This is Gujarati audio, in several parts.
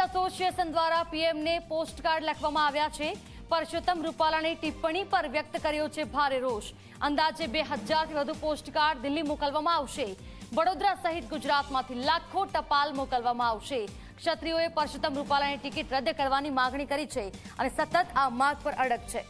એસોસિએશન દ્વારા પીએમને પોસ્ટકાર્ડ લખવામાં આવ્યા છે. પરસોત્તમ રૂપાલાની ટિપ્પણી પર વ્યક્ત કર્યો છે ભારે રોષ. અંદાજે બે હજારથી વધુ પોસ્ટકાર્ડ દિલ્હી મોકલવામાં આવશે. વડોદરા સહિત ગુજરાતમાંથી લાખો ટપાલ મોકલવામાં આવશે. ક્ષત્રિયોએ પરસોત્તમ રૂપાલાની ટિકિટ રદ કરવાની માંગણી કરી છે અને સતત આ માર્ગ પર અડગ છે.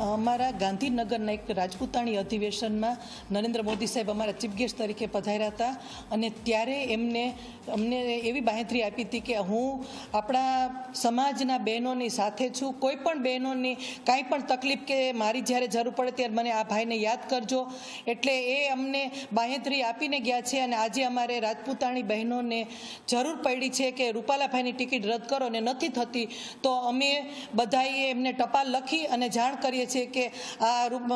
અમારા ગાંધીનગરના એક રાજપૂતાણી અધિવેશનમાં નરેન્દ્ર મોદી સાહેબ અમારા ચીફ ગેસ્ટ તરીકે પધાર્યા હતા. અને ત્યારે એમને, અમને એવી બાહેતરી આપી હતી કે હું આપણા સમાજના બહેનોની સાથે છું. કોઈ પણ બહેનોની કાંઈ પણ તકલીફ કે મારી જ્યારે જરૂર પડે ત્યારે મને આ ભાઈને યાદ કરજો. એટલે એ અમને બાહેતરી આપીને ગયા છે અને આજે અમારે રાજપૂતાણી બહેનોને જરૂર પડી છે કે રૂપાલાભાઈની ટિકિટ રદ કરો અને નથી થતી તો અમે બધાએ એમને ટપાલ લખી અને જાણ કરીએ છીએ કે આ રૂપ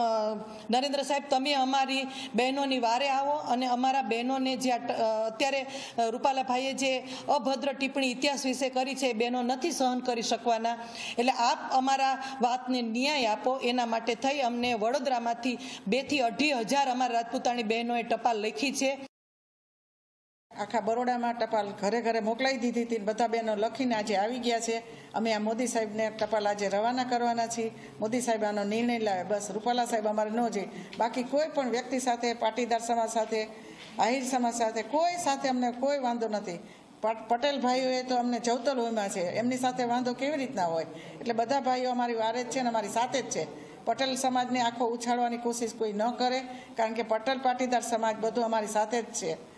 નરેન્દ્ર સાહેબ, તમે અમારી બહેનોની વારે આવો અને અમારા બહેનોને જે અત્યારે રૂપાલાભાઈએ જે અભદ્ર ટિપ્પણી ઇતિહાસ વિશે કરી છે એ બહેનો નથી સહન કરી શકવાના. એટલે આપ અમારા વાતને ન્યાય આપો. એના માટે થઈ અમને વડોદરામાંથી બેથી અઢી હજાર અમારા રાજપૂતાણી બહેનોએ ટપાલ લખી છે. આખા બરોડામાં ટપાલ ઘરે ઘરે મોકલાઈ દીધી હતી બધા બહેનો લખીને આજે આવી ગયા છે. અમે આ મોદી સાહેબને ટપાલ આજે રવાના કરવાના છીએ. મોદી સાહેબ આનો નિર્ણય લાવે બસ રૂપાલા સાહેબ અમારે ન જોઈએ. બાકી કોઈ પણ વ્યક્તિ સાથે, પાટીદાર સમાજ સાથે, આહિર સમાજ સાથે, કોઈ સાથે અમને કોઈ વાંધો નથી. પટ- પટેલ ભાઈઓએ તો અમને જવતલ હોયમાં છે. એમની સાથે વાંધો કેવી રીતના હોય? એટલે બધા ભાઈઓ અમારી વારે જ છે ને અમારી સાથે જ છે. પટેલ સમાજને આખો ઉછાળવાની કોશિશ કોઈ ન કરે, કારણ કે પટેલ, પાટીદાર સમાજ બધું અમારી સાથે જ છે.